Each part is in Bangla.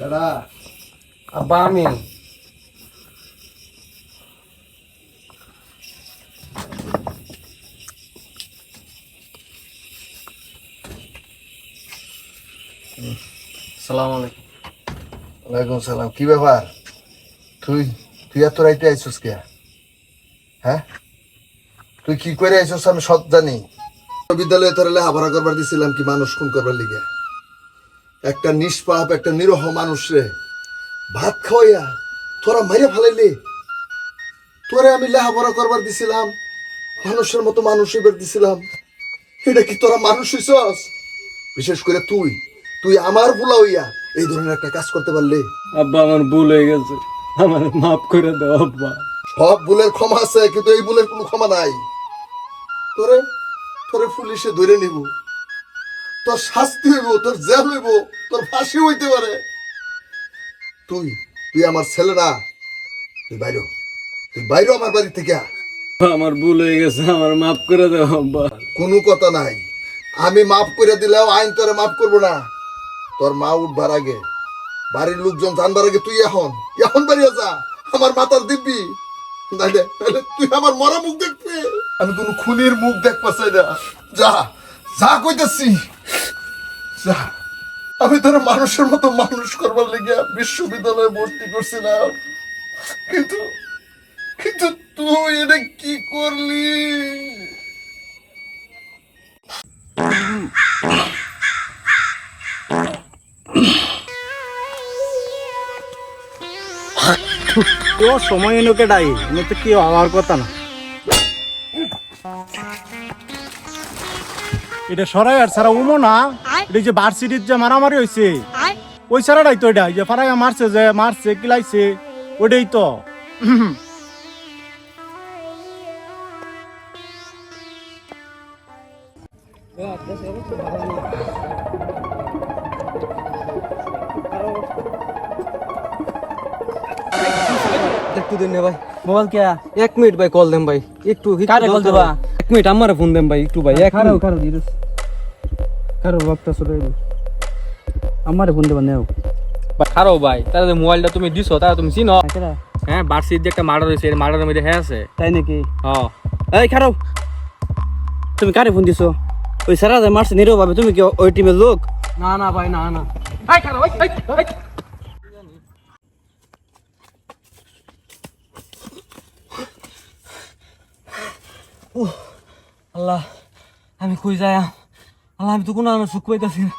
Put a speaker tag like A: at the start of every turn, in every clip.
A: দাদা
B: আব্বা আমি। সালাম আলাইকুম।
A: ওয়ালাইকুম সালাম কি ব্যাপার? তুই তুই এত রাইতে আইসুস কে? হ্যাঁ? তুই কি করে আইসুস আমি সব জানি। বিদ্যালয়ে তোর লেখাপড়া করবার দিছিলাম কি মানুষ খুন করবার লিগে? একটা নিষ্পাপ একটা নিরহ মানুষ রে। ভাত খাওয়াইয়া তোরা মাইরে ফেলাইলি। তোরে আমি লেখাপড়া করবার দিছিলাম মানুষের মতো মানুষ এবার দিছিলাম। এটা কি তোরা মানুষ হইছস? বিশেষ করে তুই তুই আমার বুলা হইয়া এই ধরনের একটা কাজ করতে পারলি।
B: আব্বা আমার ভুল হয়ে গেছে। আমার মাফ করে দাও আব্বা।
A: সব ভুলের ক্ষমা আছে কিন্তু এই ভুলের কোনো ক্ষমা নাই। তোরে তোরে পুলিশে ধরে নিব। তোর শাস্তি হইব তোর জেল হইব তোর ফাঁসি হইতে পারে। তুই তুই আমার ছেলে না তুই বাইরো তুই বাইরো আমার বাড়ি থেকে।
B: আমার ভুল হয়ে গেছে আমার মাফ করে দাও আব্বা।
A: কোনো কথা নাই। আমি মাফ করে দিলেও আইন তোরে মাফ করব না। তোর মা উঠবার আগে বাড়ির লোকজন জানবার আগে তুই এখন এখন বাড়িয়ে যা আমার মাথার দিব্যি। নাইলে তুই আমার মরা মুখ দেখবি। আমি কোনো খুনির মুখ দেখবা চাই না। যা যা কইতেছি। যা, আমি তোর মানুষের মতো মানুষ করবার লেগে বিশ্ববিদ্যালয়ে ভর্তি করছিলাম। কিন্তু কিন্তু তুই এটা কি করলি?
C: সময় এনোকে ডাই এনে তো কি হওয়ার কথা না। এটা সরাই আর সারা উমো না। এটা যে ভার্সিটির যে মারামারি হয়েছে ওই সারাটাই তো এটা যে ফারাইয়া মারছে যে মারছে কিলাইছে ওটাই তো।
B: একটু দিন ভাই।
C: মোবাইল কে
B: এক মিনিট ভাই কল দেন ভাই। একটু
C: কারে call দিবা?
B: এক মিনিট আমার ফোন দেন ভাই একটু ভাই এক
C: কারও
B: মিনিট।
C: কারও দিরস কারও বাপটা সরে আমারে ফোন দেবা নেও।
D: খারো ভাই তাহলে মোবাইলটা তুমি দিছো তাহলে তুমি চিনো?
C: কেরা
D: হ্যাঁ বার্ষিক যে একটা মার্ডার হয়েছে মার্ডারের মধ্যে হ্যাঁ আছে।
C: তাই নাকি?
D: হ্যাঁ।
C: এই খারাপ। তুমি কারে ফোন দিছো? ওই সারা যে মারছে নিরো ভাবে তুমি কি ওই টিমের লোক?
D: না না ভাই না না। আল্লাহ, আমি কই যাই? আল্লাহ, আমি তো কোনো আমার সুখ পাইতাছি না।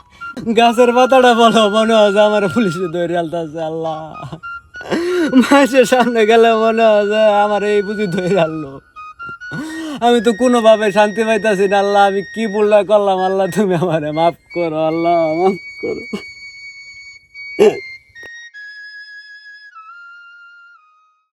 C: গাছের পাতাটা বলো, মনে হয় আমার পুলিশে ধরে আলতাছে, আল্লাহ। মাসের সামনে গেলে মনে হয় আমার এই বুঝি ধরে আনলো। আমি তো কোনোভাবে শান্তি পাইতাছি না, আল্লাহ, আমি কি বললা করলাম? আল্লাহ, তুমি আমারে মাফ করো, আল্লাহ, মাফ করো।